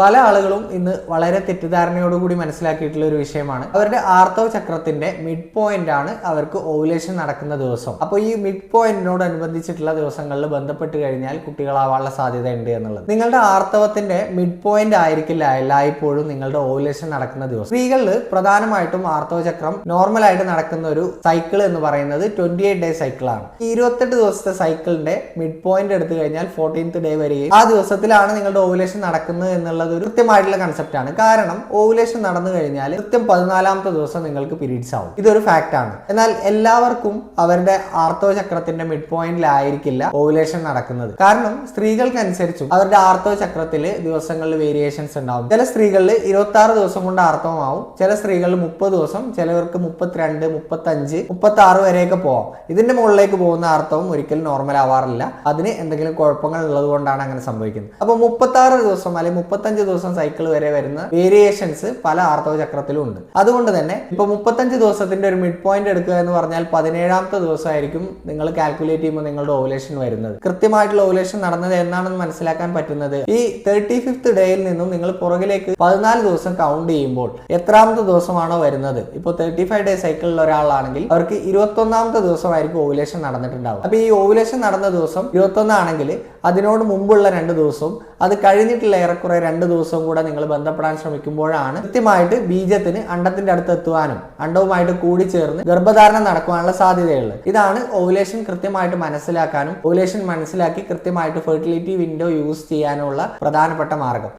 പല ആളുകളും ഇന്ന് വളരെ തെറ്റിദ്ധാരണയോടുകൂടി മനസ്സിലാക്കിയിട്ടുള്ള ഒരു വിഷയമാണ്. അവരുടെ ആർത്തവ ചക്രത്തിന്റെ മിഡ് പോയിന്റ് ആണ് അവർക്ക് ഓവുലേഷൻ നടക്കുന്ന ദിവസം. അപ്പോൾ ഈ മിഡ് പോയിന്റിനോടനുബന്ധിച്ചിട്ടുള്ള ദിവസങ്ങളിൽ ബന്ധപ്പെട്ട് കഴിഞ്ഞാൽ കുട്ടികളാവാനുള്ള സാധ്യത ഉണ്ട് എന്നുള്ളത്. നിങ്ങളുടെ ആർത്തവത്തിന്റെ മിഡ് പോയിന്റ് ആയിരിക്കില്ല എല്ലായ്പ്പോഴും നിങ്ങളുടെ ഓവുലേഷൻ നടക്കുന്ന ദിവസം. സ്ത്രീകളിൽ പ്രധാനമായിട്ടും ആർത്തവ ചക്രം നോർമൽ ആയിട്ട് നടക്കുന്ന ഒരു സൈക്കിൾ എന്ന് പറയുന്നത് ട്വന്റി എയ്റ്റ് ഡേ സൈക്കിളാണ് ഈ ഇരുപത്തെട്ട് ദിവസത്തെ സൈക്കിളിന്റെ മിഡ് പോയിന്റ് എടുത്തു കഴിഞ്ഞാൽ ഫോർട്ടീൻത്ത് ഡേ വരികയും ആ ദിവസത്തിലാണ് നിങ്ങളുടെ ഓവുലേഷൻ നടക്കുന്നത് എന്നുള്ളത് ഒരു കൃത്യമായിട്ടുള്ള ആണ്. കാരണം ഓവുലേഷൻ നടന്നു കഴിഞ്ഞാൽ കൃത്യം പതിനാലാമത്തെ ദിവസം നിങ്ങൾക്ക് പീരീഡ്സ് ആവും. ഇതൊരു ഫാക്റ്റ് ആണ്. എന്നാൽ എല്ലാവർക്കും അവരുടെ ആർത്തവ ചക്രത്തിന്റെ മിഡ് പോയിന്റിലായിരിക്കില്ല ഓവുലേഷൻ നടക്കുന്നത്. കാരണം സ്ത്രീകൾക്കനുസരിച്ചും അവരുടെ ആർത്തവ ചക്രത്തിൽ ദിവസങ്ങളിൽ വേരിയേഷൻസ് ഉണ്ടാവും. ചില സ്ത്രീകളിൽ ഇരുപത്തി ആറ് ദിവസം കൊണ്ട് ആർത്തവമാവും. ചില സ്ത്രീകളിൽ മുപ്പത് ദിവസം ചിലവർക്ക് മുപ്പത്തിരണ്ട് മുപ്പത്തഞ്ച് മുപ്പത്തി ആറ് വരെയൊക്കെ പോവാം. ഇതിന്റെ മുകളിലേക്ക് പോകുന്ന ആർത്തവം ഒരിക്കലും നോർമൽ ആവാറില്ല. അതിന് എന്തെങ്കിലും കുഴപ്പങ്ങൾ ഉള്ളത് കൊണ്ടാണ് അങ്ങനെ സംഭവിക്കുന്നത്. അപ്പോൾ മുപ്പത്തി ആറ് ദിവസം അല്ലെങ്കിൽ മുപ്പത്തഞ്ച് ദിവസം സൈക്കിൾ വരെ വരുന്ന വേരിയേഷൻസ് പല ആർത്തവ ചക്രത്തിലും ഉണ്ട്. അതുകൊണ്ട് തന്നെ ഇപ്പൊ മുപ്പത്തഞ്ച് ദിവസത്തിന്റെ ഒരു മിഡ് പോയിന്റ് എടുക്കുക എന്ന് പറഞ്ഞാൽ പതിനേഴാമത്തെ ദിവസമായിരിക്കും നിങ്ങൾ കാൽക്കുലേറ്റ് ചെയ്യുമ്പോൾ നിങ്ങളുടെ ഓവുലേഷൻ വരുന്നത്. കൃത്യമായിട്ടുള്ള ഓവുലേഷൻ നടന്നത് എന്നാണെന്ന് മനസ്സിലാക്കാൻ പറ്റുന്നത് ഈ തേർട്ടി ഫിഫ്ത്ത് ഡേയിൽ നിന്നും നിങ്ങൾ പുറകിലേക്ക് പതിനാല് ദിവസം കൗണ്ട് ചെയ്യുമ്പോൾ എത്രാമത്തെ ദിവസമാണോ വരുന്നത്? ഇപ്പോൾ തേർട്ടി ഫൈവ് ഡേ സൈക്കിളിൽ ഒരാളാണെങ്കിൽ അവർക്ക് ഇരുപത്തൊന്നാമത്തെ ദിവസമായിരിക്കും ഓവുലേഷൻ നടന്നിട്ടുണ്ടാവും അപ്പൊ ഈ ഓവുലേഷൻ നടന്ന ദിവസം ഇരുപത്തൊന്നാണെങ്കിൽ അതിനോട് മുമ്പുള്ള രണ്ട് ദിവസവും അത് കഴിഞ്ഞിട്ടുള്ള ഏറെക്കുറെ രണ്ട് ദിവസവും കൂടെ നിങ്ങൾ ബന്ധപ്പെടാൻ ശ്രമിക്കുമ്പോഴാണ് കൃത്യമായിട്ട് ബീജത്തിന് അണ്ടത്തിന്റെ അടുത്ത് എത്തുവാനും അണ്ടവുമായിട്ട് കൂടി ചേർന്ന് ഗർഭധാരണം നടക്കുവാനുള്ള സാധ്യതയുള്ളത്. ഇതാണ് ഓവുലേഷൻ കൃത്യമായിട്ട് മനസ്സിലാക്കാനും ഓവുലേഷൻ മനസ്സിലാക്കി കൃത്യമായിട്ട് ഫെർട്ടിലിറ്റി വിൻഡോ യൂസ് ചെയ്യാനുള്ള പ്രധാനപ്പെട്ട മാർഗം.